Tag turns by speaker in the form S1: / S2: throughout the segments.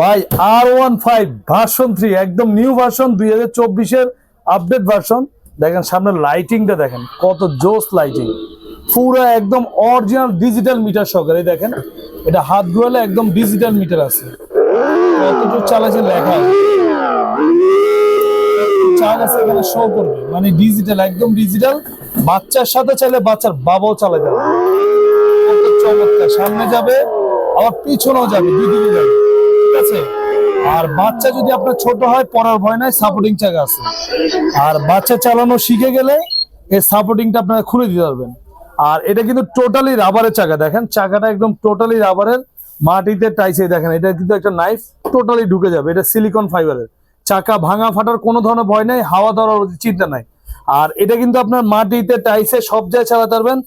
S1: By R one five version three একদম new version দুই হাজার চব্বিশের আপডেট ভার্সন দেখেন সামনে লাইটিংটা দেখেন, কত জোস লাইটিং পুরো একদম অরিজিনাল ডিজিটাল মিটার সহকারে দেখেন, এটা হাত ঘুরালে একদম ডিজিটাল মিটার আছে। কতটুকু চালাচ্ছে লেখা। চার্জ আছে এখানে শো করবে মানে ডিজিটাল একদম ডিজিটাল বাচ্চার সাথে চাইলে বাচ্চার বাবাও চালাতে পারবে। চমৎকার, সামনে যাবে, আবার পিছনেও যাবে দুদিকে যাবে। আছে আর বাচ্চা যদি আপনার ছোট হয়, পড়ার ভয় নাই সাপোর্টিং চাকা আছে। আর বাচ্চা চালানো শিখে গেলে এই সাপোর্টিংটা আপনারা খুলে দিতে পারবেন। আর এটা কিন্তু টোটালি রাবারের চাকা, দেখেন? চাকাটা একদম টোটালি রাবারের মাটিতে টাইসে, দেখেন? এটা কিন্তু একটা নাইফ টোটালি ঢুকে যাবে। এটা সিলিকন ফাইবারের চাকা ভাঙা ফাটার কোনো ধরনের ভয় নাই, হাওয়া ধরার চিন্তা নাই। আর এটা কিন্তু আপনার মাটিতে টাইসে সব জায়গায় চালাতে পারবেন।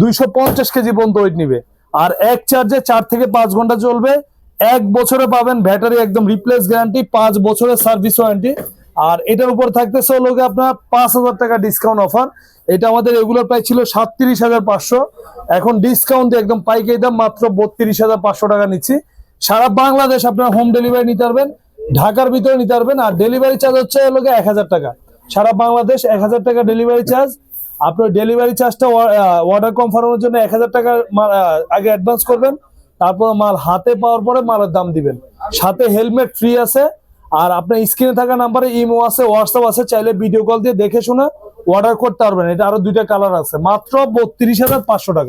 S1: দুইশো পঞ্চাশ কেজি পর্যন্ত ওয়েট নিবে। আর এক চার্জে চার থেকে পাঁচ ঘণ্টা চলবে। এক বছরে পাবেন ব্যাটারি একদম রিপ্লেস গ্যারান্টি পাঁচ বছরের সার্ভিস ওয়ারেন্টি আর এটার উপর থাকতেছে হলো আপনার পাঁচ হাজার টাকা ডিসকাউন্ট অফার এটা আমাদের রেগুলার প্রাইস ছিল সাতত্রিশ হাজার পাঁচশো। এখন ডিসকাউন্ট দিয়ে একদম পাইকারি দাম মাত্র বত্রিশ হাজার পাঁচশো টাকা নিচ্ছি। সারা বাংলাদেশ আপনার হোম ডেলিভারি নিতে পারবেন, ঢাকার ভিতরে নিতে পারবেন। আর ডেলিভারি চার্জ হচ্ছে গিয়ে এক হাজার টাকা। সারা বাংলাদেশ এক হাজার টাকা ডেলিভারি চার্জ আপনার ডেলিভারি চার্জটা অর্ডার কনফার্মের জন্য এক হাজার টাকা আগে অ্যাডভান্স করবেন। তারপর মাল হাতে পাওয়ার পরে মালের দাম দিবেন। সাথে হেলমেট ফ্রি আছে। আর আপনার স্ক্রিনে থাকা নাম্বারে ইমো আছে হোয়াটসঅ্যাপ আছে, চাইলে ভিডিও কল দিয়ে দেখে শুনে অর্ডার করতে পারবেন। এটা আরও দুইটা কালার আছে। মাত্র বত্রিশ হাজার পাঁচশো টাকা।